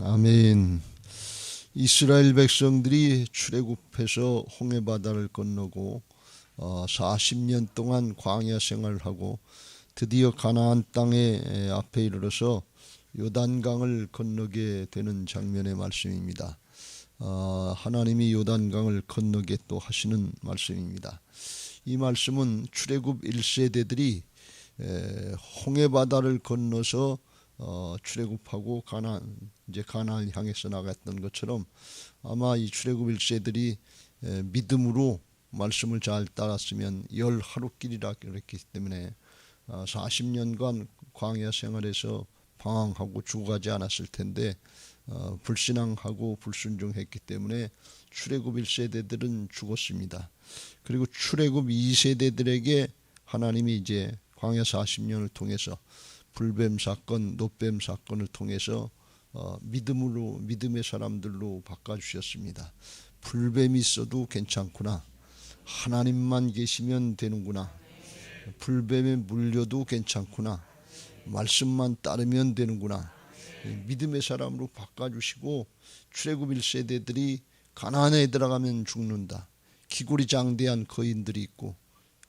아멘. 이스라엘 백성들이 출애굽해서 홍해 바다를 건너고 어, 40년 동안 광야 생활을 하고 드디어 가나안 에, 앞에 이르러서 요단강을 건너게 되는 장면의 말씀입니다. 어, 하나님이 요단강을 건너게 또 하시는 말씀입니다. 이 말씀은 출애굽 1세대들이 에, 홍해 바다를 건너서 어, 출애굽하고 가나안 이제 가나안 향해서 나갔던 것처럼 아마 이 출애굽 1세들이 에, 믿음으로 말씀을 잘 따랐으면 열 하루길이라 그랬기 때문에 어, 40년간 광야 생활에서 방황하고 죽어가지 않았을 텐데 어, 불신앙하고 불순종했기 때문에 출애굽 1세대들은 죽었습니다. 그리고 출애굽 2세대들에게 하나님이 이제 광야 40년을 통해서 불뱀 사건, 노뱀 사건을 통해서 어, 믿음으로 믿음의 사람들로 바꿔 주셨습니다. 불뱀이 있어도 괜찮구나. 하나님만 계시면 되는구나. 불뱀에 물려도 괜찮구나. 말씀만 따르면 되는구나. 믿음의 사람으로 바꿔 주시고 출애굽 1세대들이 가나안에 들어가면 죽는다. 기골이 장대한 거인들이 있고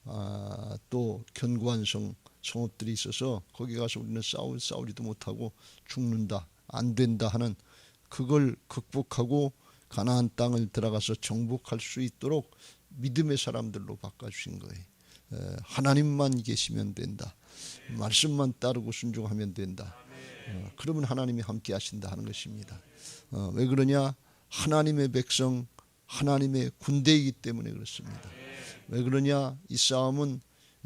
아, 또 견고한 성 성읍들이 있어서 거기 가서 우리는 싸우, 싸우지도 못하고 죽는다. 안 된다 하는 그걸 극복하고 가나안 땅을 들어가서 정복할 수 있도록 믿음의 사람들로 바꿔주신 거예요. 에, 하나님만 계시면 된다. 말씀만 따르고 순종하면 된다. 어, 그러면 하나님이 함께 하신다 하는 것입니다. 어, 왜 그러냐? 하나님의 백성, 하나님의 군대이기 때문에 그렇습니다. 왜 그러냐? 이 싸움은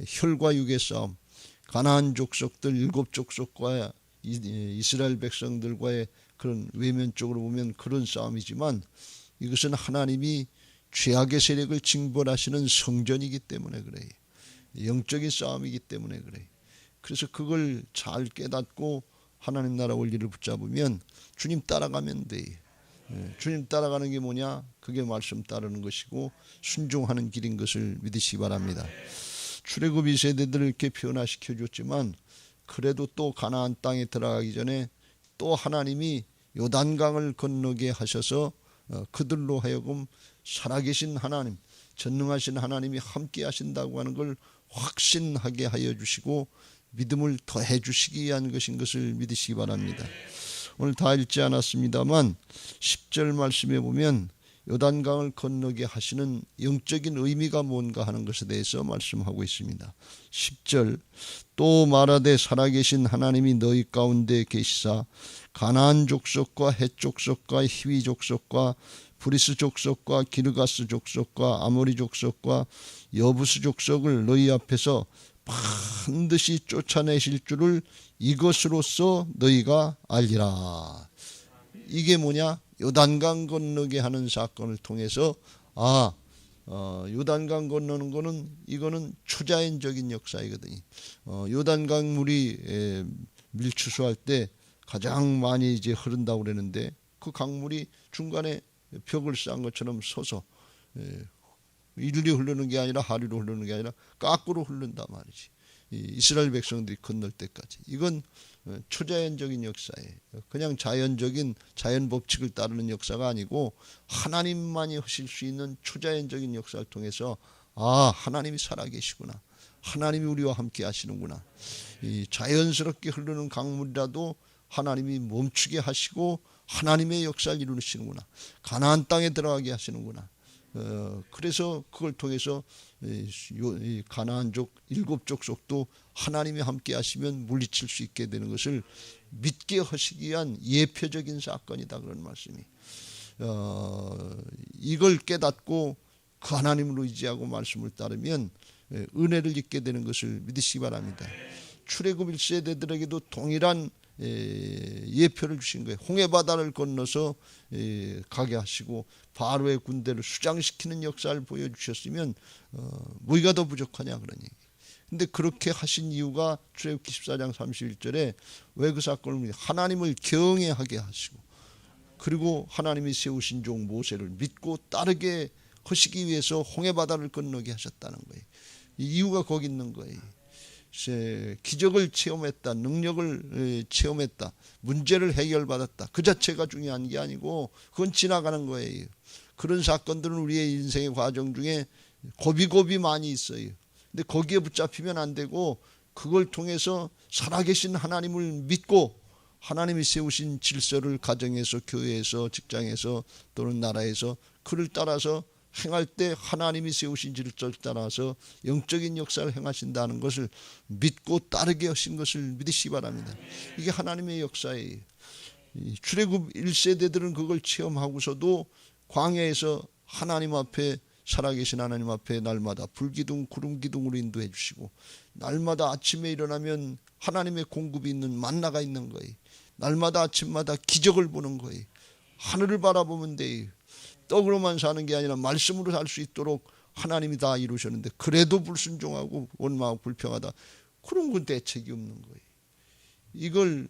혈과 육의 싸움, 가나안 족속들 일곱 족속과 이스라엘 백성들과의 그런 외면적으로 보면 그런 싸움이지만 이것은 하나님이 죄악의 세력을 징벌하시는 성전이기 때문에 그래요. 영적인 싸움이기 때문에 그래요. 그래서 그걸 잘 깨닫고 하나님 나라 원리를 붙잡으면 주님 따라가면 돼. 예, 주님 따라가는 게 뭐냐? 그게 말씀 따르는 것이고 순종하는 길인 것을 믿으시기 바랍니다. 출애굽 2세대들을 이렇게 변화시켜 줬지만 그래도 또 가나안 땅에 들어가기 전에 또 하나님이 요단강을 건너게 하셔서 어, 그들로 하여금 살아계신 하나님, 전능하신 하나님이 함께 하신다고 하는 걸 확신하게 하여 주시고 믿음을 더해 주시기 위한 것인 것을 믿으시기 바랍니다. 오늘 다 읽지 않았습니다만 10절 말씀에 보면 요단강을 건너게 하시는 영적인 의미가 뭔가 하는 것에 대해서 말씀하고 있습니다. 10절 또 말하되 살아계신 하나님이 너희 가운데 계시사 가나안 족속과 헷 족속과 히위 족속과 브리스 족속과 기르가스 족속과 아모리 족속과 여부스 족속을 너희 앞에서 반드시 쫓아내실 줄을 이것으로써 너희가 알리라. 이게 뭐냐? 요단강 건너게 하는 사건을 통해서 아 어, 요단강 건너는 거는 이거는 초자연적인 역사이거든요. 어, 요단강 물이 에, 밀추수할 때 가장 많이 이제 흐른다고 그러는데 그 강물이 중간에 벽을 쌓은 것처럼 서서 에, 일리 흐르는 게 아니라 하리로 흐르는 게 아니라 까꾸로 흐른단 말이지. 이스라엘 백성들이 건널 때까지 이건 어, 초자연적인 역사예요. 그냥 자연적인 자연 법칙을 따르는 역사가 아니고 하나님만이 하실 수 있는 초자연적인 역사를 통해서 아 하나님이 살아계시구나. 하나님이 우리와 함께 하시는구나. 이 자연스럽게 흐르는 강물이라도 하나님이 멈추게 하시고 하나님의 역사를 이루시는구나. 가나안 땅에 들어가게 하시는구나. 어, 그래서 그걸 통해서 이 가나안 족 일곱 족속도 하나님이 함께 하시면 물리칠 수 있게 되는 것을 믿게 하시기 위한 예표적인 사건이다 그런 말씀이. 어, 이걸 깨닫고 그 하나님을 의지하고 말씀을 따르면 은혜를 입게 되는 것을 믿으시기 바랍니다. 출애굽 1세대들에게도 동일한 예표를 주신 거예요. 홍해 바다를 건너서 가게 하시고 바로의 군대를 수장시키는 역사를 보여주셨으면 어, 무기가 더 부족하냐 그런 얘기. 근데 그렇게 하신 이유가 출애굽기 14장 31절에 왜 그 사건을 하나님을 경외하게 하시고 그리고 하나님이 세우신 종 모세를 믿고 따르게 하시기 위해서 홍해 바다를 건너게 하셨다는 거예요. 이유가 거기 있는 거예요. 세- 기적을 체험했다, 능력을 에, 체험했다, 문제를 해결받았다. 그 자체가 중요한 게 아니고 그건 지나가는 거예요. 그런 사건들은 우리의 인생의 과정 중에 고비고비 많이 있어요. 근데 거기에 붙잡히면 안 되고 그걸 통해서 살아계신 하나님을 믿고 하나님이 세우신 질서를 가정에서 교회에서 직장에서 또는 나라에서 그를 따라서 행할 때 하나님이 세우신 질서를 따라서 영적인 역사를 행하신다는 것을 믿고 따르게 하신 것을 믿으시기 바랍니다. 이게 하나님의 역사예요. 이 출애굽 1세대들은 그걸 체험하고서도 광야에서 하나님 앞에 살아계신 하나님 앞에 날마다 불기둥 구름기둥으로 인도해 주시고 날마다 아침에 일어나면 하나님의 공급이 있는 만나가 있는 거예요. 날마다 아침마다 기적을 보는 거예요. 하늘을 바라보면 돼요. 떡으로만 사는 게 아니라 말씀으로 살 수 있도록 하나님이 다 이루셨는데 그래도 불순종하고 원망하고 불평하다. 그런 건 대책이 없는 거예요. 이걸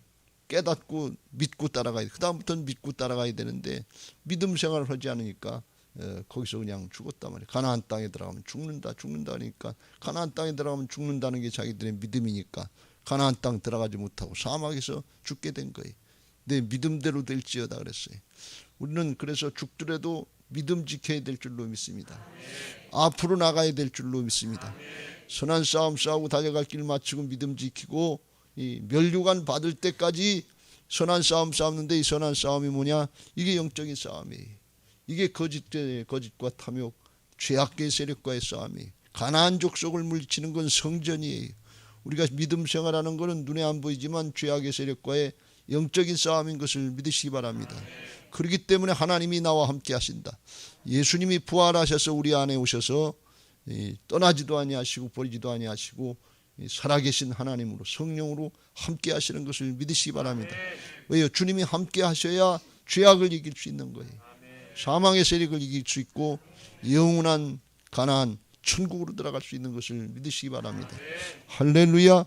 깨닫고 믿고 따라가야 돼. 그다음부터는 믿고 따라가야 되는데 믿음 생활을 하지 않으니까 어, 거기서 그냥 죽었단 말이에요. 가나안 땅에 들어가면 죽는다, 죽는다 하니까 가나안 땅에 들어가면 죽는다는 게 자기들의 믿음이니까 가나안 땅 들어가지 못하고 사막에서 죽게 된 거예요. 내 믿음대로 될지어다 그랬어요. 우리는 그래서 죽더라도 믿음 지켜야 될 줄로 믿습니다. 앞으로 나가야 될 줄로 믿습니다. 선한 싸움 싸우고 달려갈 길 마치고 믿음 지키고 이 멸류관 받을 때까지 선한 싸움 싸우는데 이 선한 싸움이 뭐냐? 이게 영적인 싸움이에요. 이게 거짓 거짓과 탐욕, 죄악의 세력과의 싸움이. 가나안 족속을 물리치는 건 성전이에요. 우리가 믿음 생활하는 것은 눈에 안 보이지만 죄악의 세력과의 영적인 싸움인 것을 믿으시기 바랍니다. 그렇기 때문에 하나님이 나와 함께 하신다. 예수님이 부활하셔서 우리 안에 오셔서 이, 떠나지도 아니하시고 버리지도 아니하시고 이, 살아계신 하나님으로 성령으로 함께 하시는 것을 믿으시기 바랍니다. 왜요? 주님이 함께 하셔야 죄악을 이길 수 있는 거예요. 사망의 세력을 이길 수 있고 영원한 가나안 천국으로 들어갈 수 있는 것을 믿으시기 바랍니다. 할렐루야.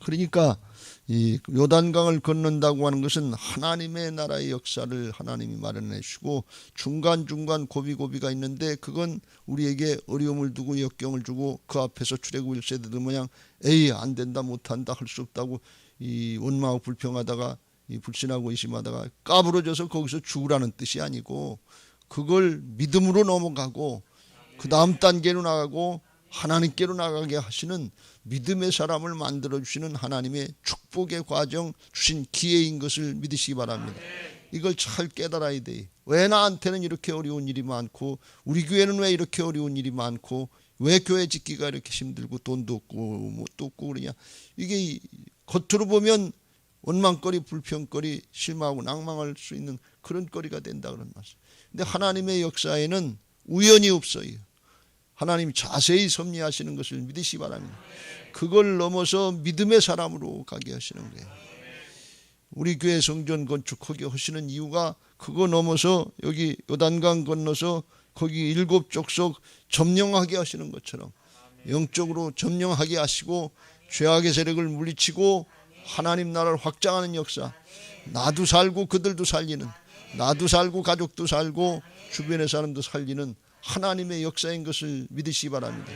그러니까 이 요단강을 건넌다고 하는 것은 하나님의 나라의 역사를 하나님이 마련해 주시고 중간 중간 고비고비가 있는데 그건 우리에게 어려움을 두고 역경을 주고 그 앞에서 출애굽 1세대들 모양 에이 안 된다 못 한다 할 수 없다고 이 원망하고 불평하다가 이 불신하고 의심하다가 까부러져서 거기서 죽으라는 뜻이 아니고 그걸 믿음으로 넘어가고 그 다음 단계로 나가고 하나님께로 나가게 하시는 믿음의 사람을 만들어 주시는 하나님의 축복의 과정 주신 기회인 것을 믿으시기 바랍니다. 이걸 잘 깨달아야 돼. 왜 나한테는 이렇게 어려운 일이 많고 우리 교회는 왜 이렇게 어려운 일이 많고 왜 교회 짓기가 이렇게 힘들고 돈도 없고 뭐도 없고 그러냐. 이게 이- 겉으로 보면 원망거리, 불평거리, 실망하고 낭망할 수 있는 그런 거리가 된다 그런 말씀. 근데 하나님의 역사에는 우연이 없어요. 하나님이 자세히 섭리하시는 것을 믿으시기 바랍니다. 그걸 넘어서 믿음의 사람으로 가게 하시는 거예요. 우리 교회 성전 건축하게 하시는 이유가 그거 넘어서 여기 요단강 건너서 거기 일곱 족속 점령하게 하시는 것처럼 영적으로 점령하게 하시고 죄악의 세력을 물리치고 하나님 나라를 확장하는 역사 나도 살고 그들도 살리는 나도 살고 가족도 살고 주변의 사람도 살리는 하나님의 역사인 것을 믿으시기 바랍니다.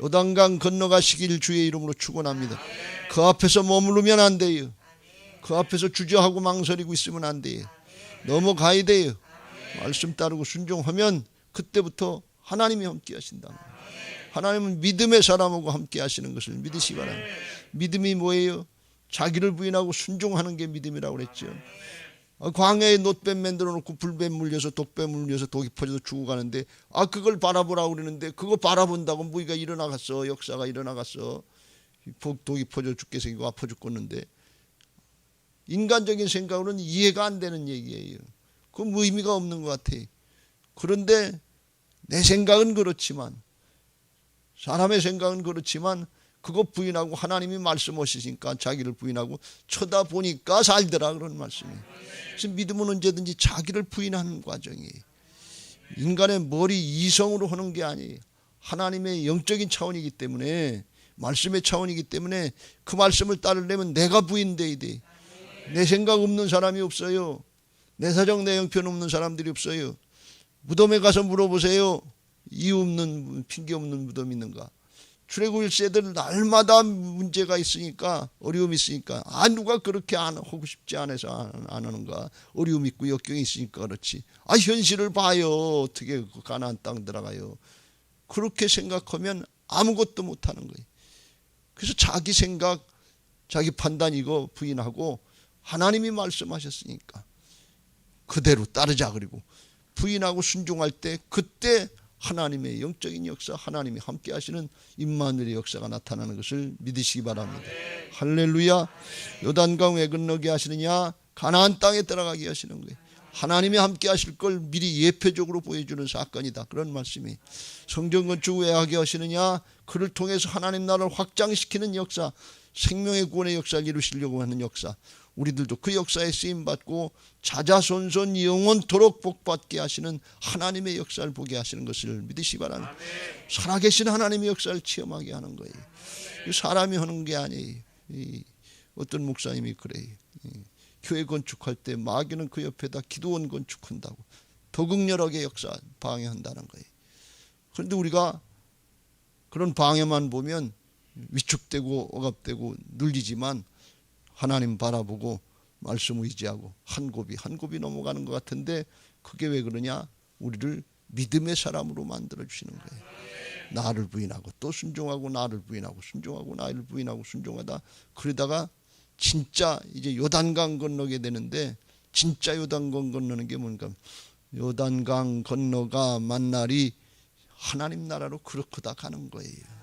요단강 건너가시길 주의 이름으로 축원합니다. 그 앞에서 머무르면 안 돼요. 그 앞에서 주저하고 망설이고 있으면 안 돼요. 넘어가야 돼요. 말씀 따르고 순종하면 그때부터 하나님이 함께 하신다. 하나님은 믿음의 사람하고 함께 하시는 것을 믿으시기 바랍니다. 믿음이 뭐예요? 자기를 부인하고 순종하는 게 믿음이라고 그랬죠. 아, 광야에 놋뱀 만들어 놓고 불뱀 물려서 독뱀 물려서 독이 퍼져서 죽어가는데 아 그걸 바라보라고 그러는데 그거 바라본다고 무기가 일어나갔어. 역사가 일어나갔어. 독- 독이 퍼져 죽게 생기고 아파 죽겠는데. 인간적인 생각으로는 이해가 안 되는 얘기예요. 그건 뭐 의미가 없는 것 같아. 그런데 내 생각은 그렇지만 사람의 생각은 그렇지만 그거 부인하고 하나님이 말씀하시니까 자기를 부인하고 쳐다보니까 살더라 그런 말씀이에요. 그래서 믿음은 언제든지 자기를 부인하는 과정이에요. 인간의 머리 이성으로 하는 게 아니에요. 하나님의 영적인 차원이기 때문에 말씀의 차원이기 때문에 그 말씀을 따르려면 내가 부인돼야 돼. 내 생각 없는 사람이 없어요. 내 사정 내 형편 없는 사람들이 없어요. 무덤에 가서 물어보세요. 이유 없는 핑계 없는 무덤 있는가? 출애굽 1세들 날마다 문제가 있으니까 어려움이 있으니까 아 누가 그렇게 안 하고 싶지 않아서 안, 안 하는가? 어려움 있고 역경이 있으니까 그렇지. 아 현실을 봐요. 어떻게 그 가나안 땅 들어가요? 그렇게 생각하면 아무것도 못 하는 거예요. 그래서 자기 생각 자기 판단 이거 부인하고 하나님이 말씀하셨으니까 그대로 따르자 그리고 부인하고 순종할 때 그때 하나님의 영적인 역사, 하나님이 함께 하시는 임마누엘의 역사가 나타나는 것을 믿으시기 바랍니다. 할렐루야. 요단강 왜 건너게 하시느냐? 가나안 땅에 들어가게 하시는 거예요. 하나님이 함께 하실 걸 미리 예표적으로 보여주는 사건이다. 그런 말씀이. 성전 건축 왜 하게 하시느냐? 그를 통해서 하나님 나라를 확장시키는 역사, 생명의 구원의 역사를 이루시려고 하는 역사. 우리들도 그 역사에 쓰임 받고 자자손손 영원토록 복받게 하시는 하나님의 역사를 보게 하시는 것을 믿으시 바랍니다. 살아계신 하나님의 역사를 체험하게 하는 거예요. 이 사람이 하는 게 아니에요. 이 어떤 목사님이 그래요. 이 교회 건축할 때 마귀는 그 옆에다 기도원 건축한다고 더 극렬하게 역사 방해한다는 거예요. 그런데 우리가 그런 방해만 보면 위축되고 억압되고 눌리지만 하나님 바라보고 말씀 의지하고 한 곱이 한 곱이 넘어가는 것 같은데 그게 왜 그러냐? 우리를 믿음의 사람으로 만들어 주시는 거예요. 나를 부인하고 또 순종하고 나를 부인하고 순종하고 나를 부인하고 순종하다 그러다가 진짜 이제 요단강 건너게 되는데 진짜 요단강 건너는 게 뭔가 요단강 건너가 만날이 하나님 나라로 그렇게 다 가는 거예요.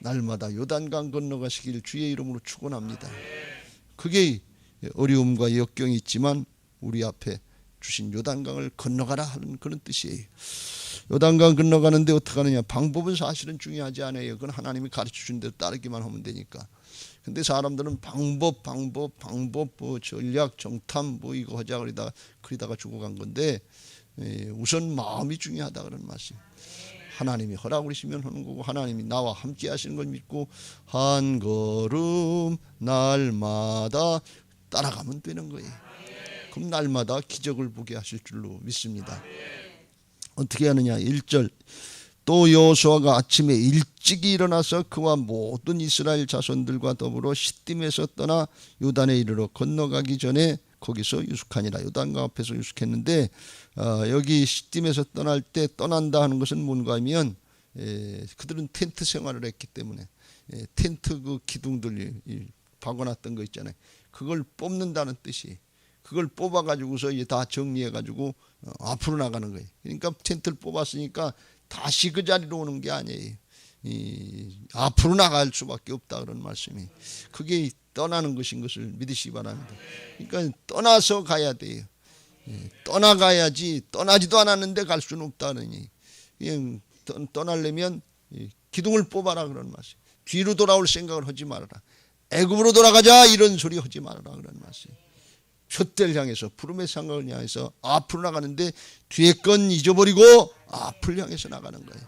날마다 요단강 건너가시길 주의 이름으로 축원합니다. 그게 어려움과 역경이 있지만 우리 앞에 주신 요단강을 건너가라 하는 그런 뜻이에요. 요단강 건너가는데 어떻게 하느냐? 방법은 사실은 중요하지 않아요. 그건 하나님이 가르쳐 준 대로 따르기만 하면 되니까. 근데 사람들은 방법, 방법, 방법, 뭐 전략, 정탐, 뭐 이거 하자 그러다가 그러다가 죽어간 건데 예, 우선 마음이 중요하다 그런 말씀. 하나님이 허락 그러시면 하는 거고 하나님이 나와 함께 하시는 걸 믿고 한 걸음 날마다 따라가면 되는 거예요. 그럼 날마다 기적을 보게 하실 줄로 믿습니다. 어떻게 하느냐? 1절 또 여호수아가 아침에 일찍 일어나서 그와 모든 이스라엘 자손들과 더불어 시딤에서 떠나 요단에 이르러 건너가기 전에 거기서 유숙하니라. 요단강 앞에서 유숙했는데 어, 여기 시딤에서 떠날 때 떠난다 하는 것은 뭔가 하면 에, 그들은 텐트 생활을 했기 때문에 에, 텐트 그 기둥들 이, 박아놨던 거 있잖아요. 그걸 뽑는다는 뜻이 그걸 뽑아가지고서 이제 다 정리해가지고 어, 앞으로 나가는 거예요. 그러니까 텐트를 뽑았으니까 다시 그 자리로 오는 게 아니에요. 이, 앞으로 나갈 수밖에 없다 그런 말씀이. 그게 떠나는 것인 것을 믿으시기 바랍니다. 그러니까 떠나서 가야 돼요. 예, 떠나가야지 떠나지도 않았는데 갈 수는 없다느니 그냥 떠나려면 기둥을 뽑아라 그런 말씀. 뒤로 돌아올 생각을 하지 말아라. 애굽으로 돌아가자 이런 소리 하지 말아라 그런 말씀. 표대를 향해서 푸름의 상각을 향해서 앞으로 나가는데 뒤에 건 잊어버리고 앞을 향해서 나가는 거예요.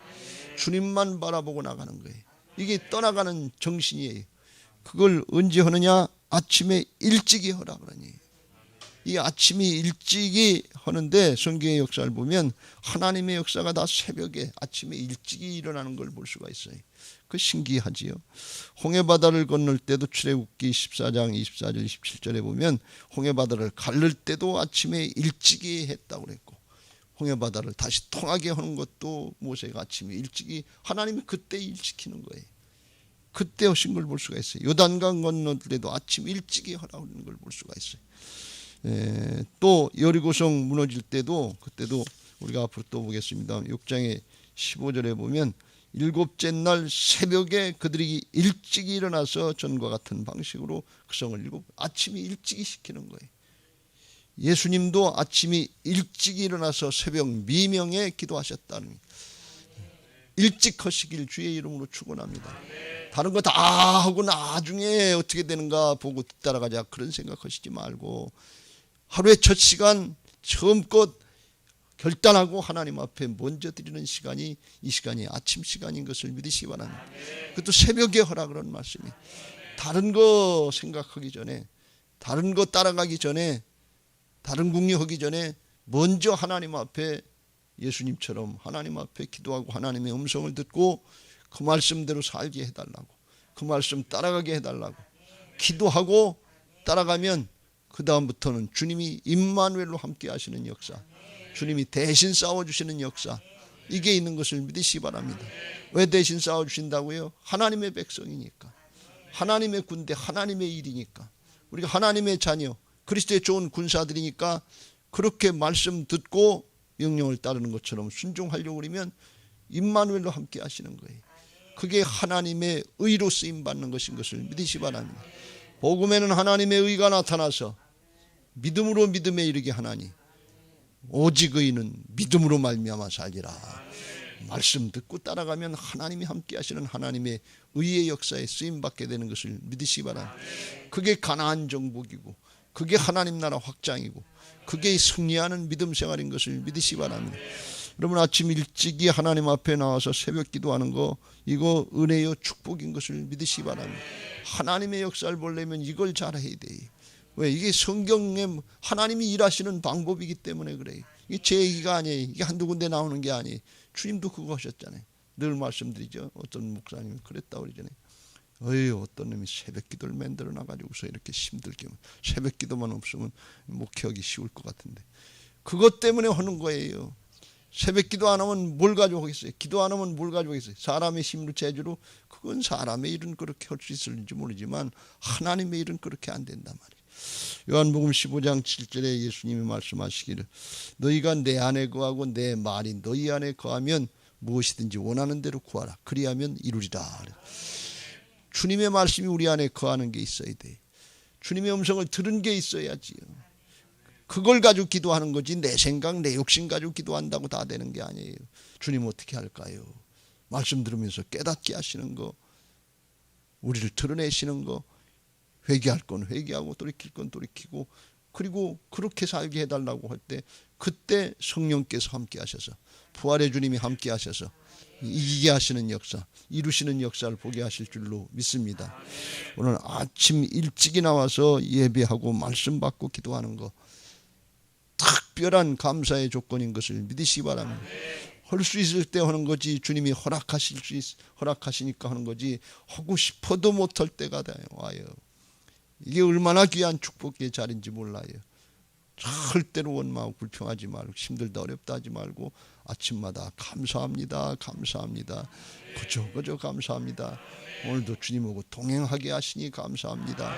주님만 바라보고 나가는 거예요. 이게 떠나가는 정신이에요. 그걸 언제 하느냐? 아침에 일찍이 하라 그러니. 이 아침이 일찍이 하는데 성경의 역사를 보면 하나님의 역사가 다 새벽에 아침에 일찍이 일어나는 걸 볼 수가 있어요. 그 신기하지요. 홍해 바다를 건널 때도 출애굽기 14장 24절 27절에 보면 홍해 바다를 갈를 때도 아침에 일찍이 했다고 그랬고 홍해 바다를 다시 통하게 하는 것도 모세가 아침에 일찍이 하나님이 그때 일시키는 거예요. 그때 하신 걸 볼 수가 있어요. 요단강 건널 때도 아침 일찍이 하라는 걸 볼 수가 있어요. 에, 또 여리고성 무너질 때도 그때도 우리가 앞으로 또 보겠습니다. 6장의 15절에 보면 일곱째 날 새벽에 그들이 일찍 일어나서 전과 같은 방식으로 그 성을 일곱 아침이 일찍이 시키는 거예요. 예수님도 아침이 일찍 일어나서 새벽 미명에 기도하셨다는 일찍 하시길 주의 이름으로 축원합니다. 다른 거 다 하고 나중에 어떻게 되는가 보고 따라가자 그런 생각하시지 말고 하루의 첫 시간 처음껏 결단하고 하나님 앞에 먼저 드리는 시간이 이 시간이 아침 시간인 것을 믿으시기 바랍니다. 그것도 새벽에 하라 그런 말씀이. 다른 거 생각하기 전에 다른 거 따라가기 전에 다른 궁리하기 전에 먼저 하나님 앞에 예수님처럼 하나님 앞에 기도하고 하나님의 음성을 듣고 그 말씀대로 살게 해달라고 그 말씀 따라가게 해달라고 기도하고 따라가면 그 다음부터는 주님이 임마누엘로 함께 하시는 역사 주님이 대신 싸워 주시는 역사 이게 있는 것을 믿으시기 바랍니다 왜 대신 싸워 주신다고요? 하나님의 백성이니까 하나님의 군대 하나님의 일이니까 우리가 하나님의 자녀 그리스도의 좋은 군사들이니까 그렇게 말씀 듣고 명령을 따르는 것처럼 순종하려고 그러면 임마누엘로 함께 하시는 거예요. 그게 하나님의 의로 쓰임 받는 것인 것을 믿으시 바랍니다. 복음에는 하나님의 의가 나타나서 믿음으로 믿음에 이르게 하나니 오직 의는 믿음으로 말미암아 살리라. 말씀 듣고 따라가면 하나님이 함께 하시는 하나님의 의의 역사에 쓰임 받게 되는 것을 믿으시기 바랍니다. 그게 가나안 정복이고 그게 하나님 나라 확장이고 그게 승리하는 믿음 생활인 것을 믿으시기 바랍니다. 여러분 아침 일찍이 하나님 앞에 나와서 새벽 기도하는 거 이거 은혜요 축복인 것을 믿으시기 바랍니다. 하나님의 역사를 보려면 이걸 잘해야 돼요. 왜 이게 성경에 하나님이 일하시는 방법이기 때문에 그래요. 이게 제 얘기가 아니에요. 이게 한두 군데 나오는 게 아니에요. 주님도 그거 하셨잖아요. 늘 말씀드리죠. 어떤 목사님이 그랬다 그러잖아요. 어이 어떤 놈이 새벽 기도를 만들어 놔가지고서 이렇게 힘들게 새벽 기도만 없으면 목회하기 쉬울 것 같은데 그것 때문에 하는 거예요. 새벽 기도 안 하면 뭘 가지고 하겠어요? 기도 안 하면 뭘 가지고 하겠어요? 사람의 힘으로 재주로 그건 사람의 일은 그렇게 할 수 있을지 모르지만 하나님의 일은 그렇게 안 된단 말이에요. 요한복음 15장 7절에 예수님이 말씀하시기를 너희가 내 안에 거하고 내 말이 너희 안에 거하면 무엇이든지 원하는 대로 구하라. 그리하면 이루리라. 주님의 말씀이 우리 안에 거하는 게 있어야 돼. 주님의 음성을 들은 게 있어야지요. 그걸 가지고 기도하는 거지 내 생각, 내 욕심 가지고 기도한다고 다 되는 게 아니에요. 주님 어떻게 할까요? 말씀 들으면서 깨닫게 하시는 거, 우리를 드러내시는 거, 회개할 건 회개하고 돌이킬 건 돌이키고 그리고 그렇게 살게 해달라고 할 때 그때 성령께서 함께 하셔서 부활의 주님이 함께 하셔서 이기게 하시는 역사, 이루시는 역사를 보게 하실 줄로 믿습니다. 오늘 아침 일찍이 나와서 예배하고 말씀 받고 기도하는 거 특별한 감사의 조건인 것을 믿으시기 바랍니다. 할수 있을 때 하는 거지 주님이 허락하실 수 있, 허락하시니까 하는 거지 하고 싶어도 못할 때가 와요. 이게 얼마나 귀한 축복의 자리인지 몰라요. 절대로 원망하고 불평하지 말고 힘들다 어렵다 하지 말고 아침마다 감사합니다 감사합니다 그저 그저 감사합니다 오늘도 주님하고 동행하게 하시니 감사합니다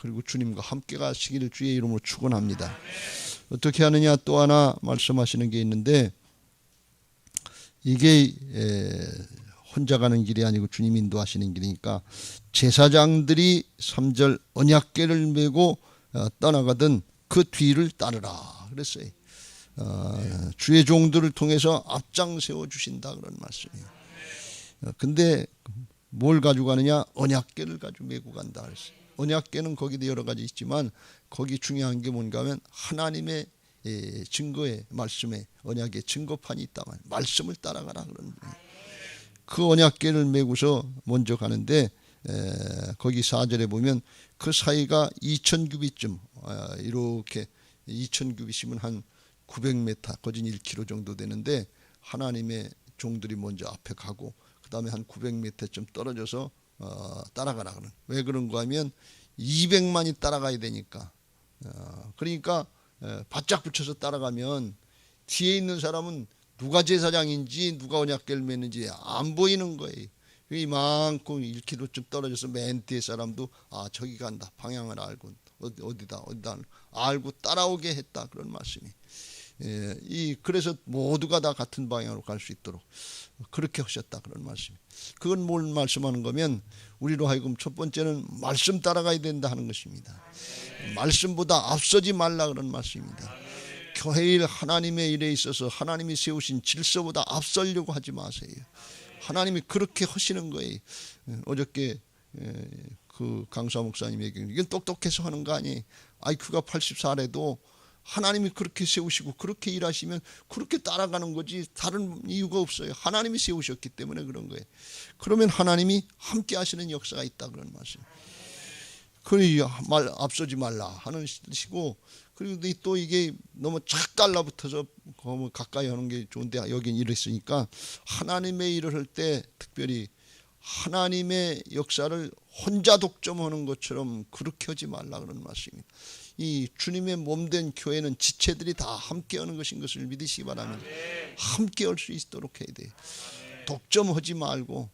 그리고 주님과 함께 가시기를 주의 이름으로 축원합니다 어떻게 하느냐 또 하나 말씀하시는 게 있는데 이게 혼자 가는 길이 아니고 주님 인도하시는 길이니까 제사장들이 3절 언약궤를 메고 어, 떠나가던 그 뒤를 따르라 그랬어요. 어, 주의 종들을 통해서 앞장 세워 주신다 그런 말씀이에요. 어, 근데 뭘 가지고 가느냐? 언약궤를 가지고 메고 간다 그랬어요. 언약궤는 거기도 여러 가지 있지만 거기 중요한 게 뭔가 하면 하나님의 예, 증거의 말씀에 언약의 증거판이 있다만 말씀을 따라가라 그런 그 언약궤를 메고서 먼저 가는데 에, 거기 4절에 보면 그 사이가 2000규비쯤 아, 이렇게 2000규비시면 한 900m 거진 1km 정도 되는데 하나님의 종들이 먼저 앞에 가고 그 다음에 한 900m쯤 떨어져서 어, 따라가라 그런 왜 그런가 하면 200만이 따라가야 되니까. 어, 그러니까 에, 바짝 붙여서 따라가면 뒤에 있는 사람은 누가 제사장인지 누가 언약궤를 맺는지 안 보이는 거예요. 이만큼 1km쯤 떨어져서 맨 뒤에 사람도 아 저기 간다. 방향을 알고 어디, 어디다 어디다 알고 따라오게 했다. 그런 말씀이 예, 이 그래서 모두가 다 같은 방향으로 갈 수 있도록 그렇게 하셨다 그런 말씀이 그건 뭘 말씀하는 거면 우리로 하여금 첫 번째는 말씀 따라가야 된다 하는 것입니다 말씀보다 앞서지 말라 그런 말씀입니다 교회 일 하나님의 일에 있어서 하나님이 세우신 질서보다 앞서려고 하지 마세요 하나님이 그렇게 하시는 거예요. 예, 어저께 예, 그 강사 목사님 얘기 이건 똑똑해서 하는 거 아니? IQ가 84래도 하나님이 그렇게 세우시고 그렇게 일하시면 그렇게 따라가는 거지 다른 이유가 없어요. 하나님이 세우셨기 때문에 그런 거예요. 그러면 하나님이 함께 하시는 역사가 있다 그런 말씀. 그러니 말 앞서지 말라 하는 뜻이고 그리고 또 이게 너무 착 달라붙어서 가까이 하는 게 좋은데 여긴 이랬으니까 하나님의 일을 할 때 특별히 하나님의 역사를 혼자 독점하는 것처럼 그렇게 하지 말라 그런 말씀입니다. 이 주님의 몸된 교회는 지체들이 다 함께 하는 것인 것을 믿으시기 바랍니다. 함께 할 수 있도록 해야 돼요. 독점하지 말고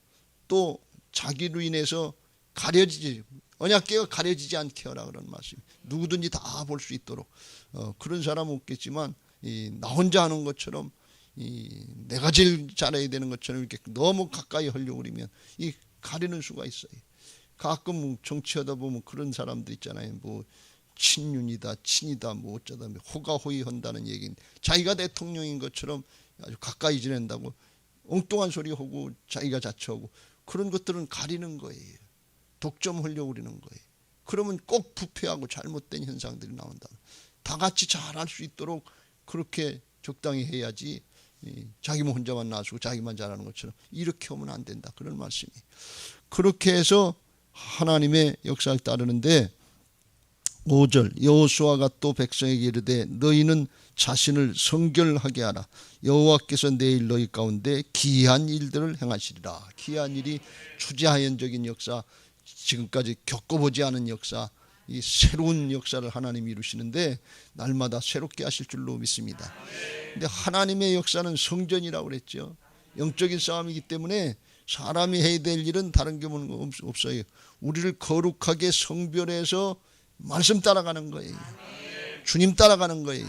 또 자기로 인해서 가려지지 언약계가 가려지지 않게 하라 그런 말씀. 누구든지 다 볼 수 있도록 어, 그런 사람은 없겠지만 이, 나 혼자 하는 것처럼 이, 내가 제일 잘해야 되는 것처럼 이렇게 너무 가까이 하려고 그러면 이 가리는 수가 있어요. 가끔 정치하다 보면 그런 사람들 있잖아요. 뭐 친윤이다, 친이다, 뭐 어쩌다 뭐 호가호위 한다는 얘기는 자기가 대통령인 것처럼 아주 가까이 지낸다고 엉뚱한 소리 하고 자기가 자처하고 그런 것들은 가리는 거예요. 독점 하려고 그러는 거예요. 그러면 꼭 부패하고 잘못된 현상들이 나온다. 다 같이 잘할 수 있도록 그렇게 적당히 해야지 이, 자기만 혼자만 나서고 자기만 잘하는 것처럼 이렇게 하면 안 된다. 그런 말씀이. 그렇게 해서 하나님의 역사를 따르는데 5절 여호수아가 또 백성에게 이르되 너희는 자신을 성결하게 하라 여호와께서 내일 너희 가운데 기이한 일들을 행하시리라 기이한 일이 추자연적인 역사 지금까지 겪어보지 않은 역사 이 새로운 역사를 하나님이 이루시는데 날마다 새롭게 하실 줄로 믿습니다. 근데 하나님의 역사는 성전이라고 그랬죠. 영적인 싸움이기 때문에 사람이 해야 될 일은 다른 없- 없어요. 우리를 거룩하게 성별해서 말씀 따라가는 거예요. 주님 따라가는 거예요.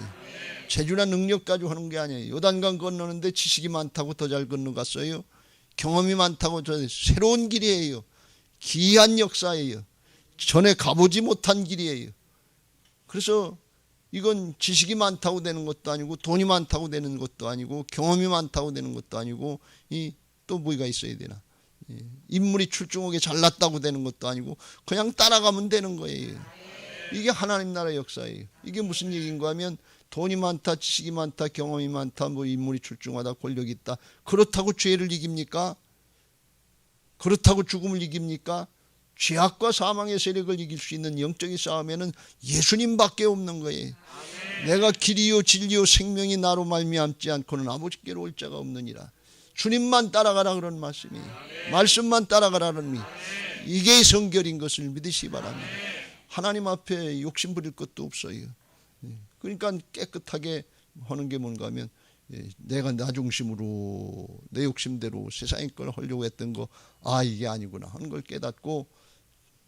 재주나 능력 가지고 하는 게 아니에요. 요단강 건너는데 지식이 많다고 더 잘 건너갔어요. 경험이 많다고 저 새로운 길이에요. 기이한 역사예요. 전에 가보지 못한 길이에요. 그래서 이건 지식이 많다고 되는 것도 아니고 돈이 많다고 되는 것도 아니고 경험이 많다고 되는 것도 아니고 이 또 뭐가 있어야 되나 예, 인물이 출중하게 잘났다고 되는 것도 아니고 그냥 따라가면 되는 거예요. 이게 하나님 나라의 역사예요. 이게 무슨 얘기인가 하면 돈이 많다, 지식이 많다, 경험이 많다, 뭐 인물이 출중하다, 권력이 있다. 그렇다고 죄를 이깁니까? 그렇다고 죽음을 이깁니까? 죄악과 사망의 세력을 이길 수 있는 영적인 싸움에는 예수님밖에 없는 거예요. 내가 길이요 진리요 생명이 나로 말미암지 않고는 아버지께로 올 자가 없느니라. 주님만 따라가라 그런 말씀이. 말씀만 따라가라는 의미. 이게 성결인 것을 믿으시 기 바랍니다. 하나님 앞에 욕심 부릴 것도 없어요. 예. 그러니까 깨끗하게 하는 게 뭔가 하면 예, 내가 나 중심으로 내 욕심대로 세상의 걸 하려고 했던 거 아 이게 아니구나 하는 걸 깨닫고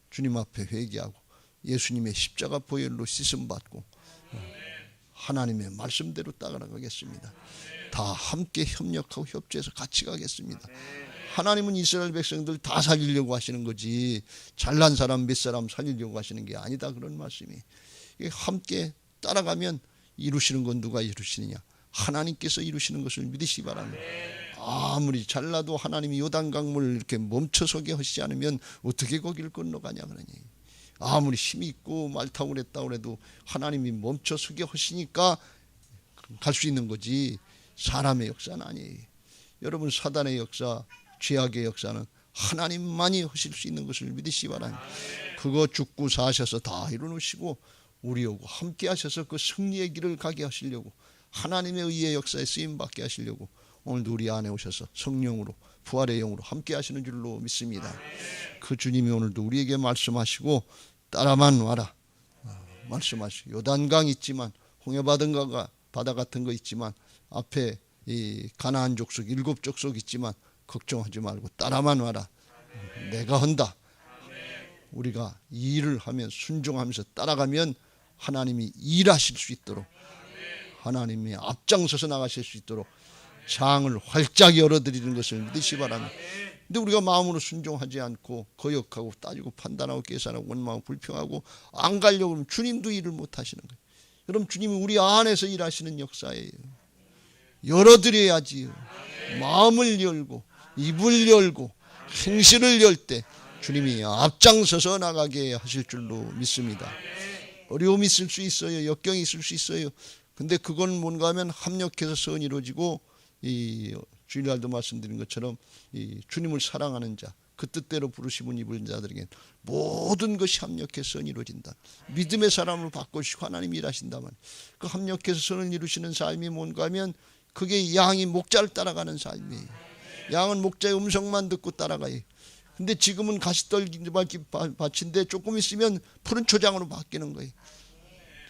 주님 앞에 회개하고 예수님의 십자가 보혈로 씻음 받고 어, 하나님의 말씀대로 따라가겠습니다. 다 함께 협력하고 협조해서 같이 가겠습니다. 하나님은 이스라엘 백성들 다 살리려고 하시는 거지 잘난 사람 몇 사람 살리려고 하시는 게 아니다 그런 말씀이 함께 따라가면 이루시는 건 누가 이루시느냐 하나님께서 이루시는 것을 믿으시기 바랍니다. 아무리 잘나도 하나님이 요단 강물을 이렇게 멈춰서게 하시지 않으면 어떻게 거기를 건너가냐 그러니 아무리 힘이 있고 말 타고 그랬다 그래도 하나님이 멈춰서게 하시니까 갈 수 있는 거지 사람의 역사는 아니에요. 여러분 사단의 역사, 죄악의 역사는 하나님만이 하실 수 있는 것을 믿으시기 바랍니다. 그거 죽고 사셔서 다 이루시고 우리하고 함께 하셔서 그 승리의 길을 가게 하시려고 하나님의 의의 역사에 쓰임 받게 하시려고 오늘도 우리 안에 오셔서 성령으로 부활의 영으로 함께 하시는 줄로 믿습니다. 그 주님이 오늘도 우리에게 말씀하시고 따라만 와라. 어, 말씀하시고 요단강 있지만 홍해바다가 바다 같은 거 있지만 앞에 이 가나안 족속 일곱 족속 있지만 걱정하지 말고 따라만 와라. 내가 한다. 우리가 이 일을 하면 순종하면서 따라가면 하나님이 일하실 수 있도록 하나님이 앞장서서 나가실 수 있도록 장을 활짝 열어드리는 것을 믿으시 바랍니다. 근데 우리가 마음으로 순종하지 않고 거역하고 따지고 판단하고 계산하고 원망하고 불평하고 안 가려고 하면 주님도 일을 못 하시는 거예요. 그럼 주님이 우리 안에서 일하시는 역사예요. 열어드려야지요. 마음을 열고 입을 열고 행실을 열 때 주님이 앞장서서 나가게 하실 줄로 믿습니다. 어려움이 있을 수 있어요. 역경이 있을 수 있어요. 근데 그건 뭔가 하면 합력해서 선이 이루어지고 이 주일날도 말씀드린 것처럼 이 주님을 사랑하는 자, 그 뜻대로 부르심을 입은 자들에게 모든 것이 합력해서 선이 이루어진다. 믿음의 사람을 바꾸시고 하나님이 일하신다면 그 합력해서 선을 이루시는 삶이 뭔가 하면 그게 양이 목자를 따라가는 삶이에요. 양은 목자의 음성만 듣고 따라가요. 근데 지금은 가시떨기 밭인데 조금 있으면 푸른 초장으로 바뀌는 거예요.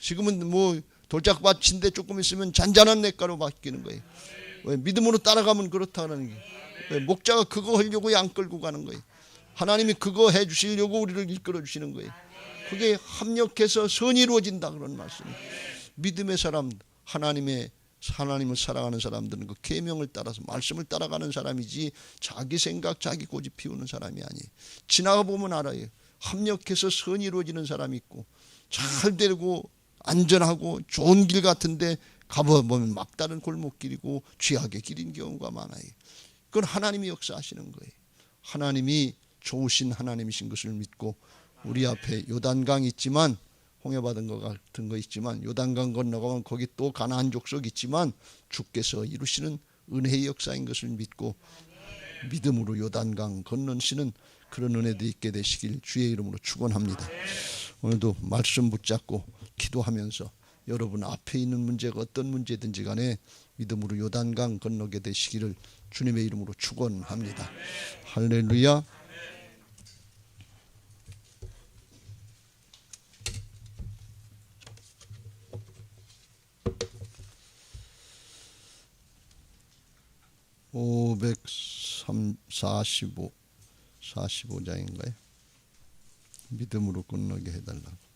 지금은 뭐 돌짝밭인데 조금 있으면 잔잔한 냇가로 바뀌는 거예요. 왜 믿음으로 따라가면 그렇다는 게. 왜 목자가 그거 하려고 양 끌고 가는 거예요. 하나님이 그거 해 주시려고 우리를 이끌어 주시는 거예요. 그게 합력해서 선이 이루어진다 그런 말씀이에요. 믿음의 사람 하나님의 하나님을 사랑하는 사람들은 그 계명을 따라서 말씀을 따라가는 사람이지 자기 생각 자기 고집 피우는 사람이 아니에요. 지나가 보면 알아요. 합력해서 선이 이루어지는 사람이 있고 잘 되고 안전하고 좋은 길 같은데 가보면 막다른 골목길이고 쥐하게 길인 경우가 많아요. 그건 하나님이 역사하시는 거예요. 하나님이 좋으신 하나님이신 것을 믿고 우리 앞에 요단강 있지만 홍해받은 것 같은 거 있지만 요단강 건너가면 거기 또 가나안 족속 있지만 주께서 이루시는 은혜의 역사인 것을 믿고 믿음으로 요단강 건너시는 그런 은혜도 있게 되시길 주의 이름으로 축원합니다. 오늘도 말씀 붙잡고 기도하면서 여러분 앞에 있는 문제가 어떤 문제든지 간에 믿음으로 요단강 건너게 되시기를 주님의 이름으로 축원합니다. 할렐루야. 오백사십오 45장인가요? 믿음으로 건너게 해달라고.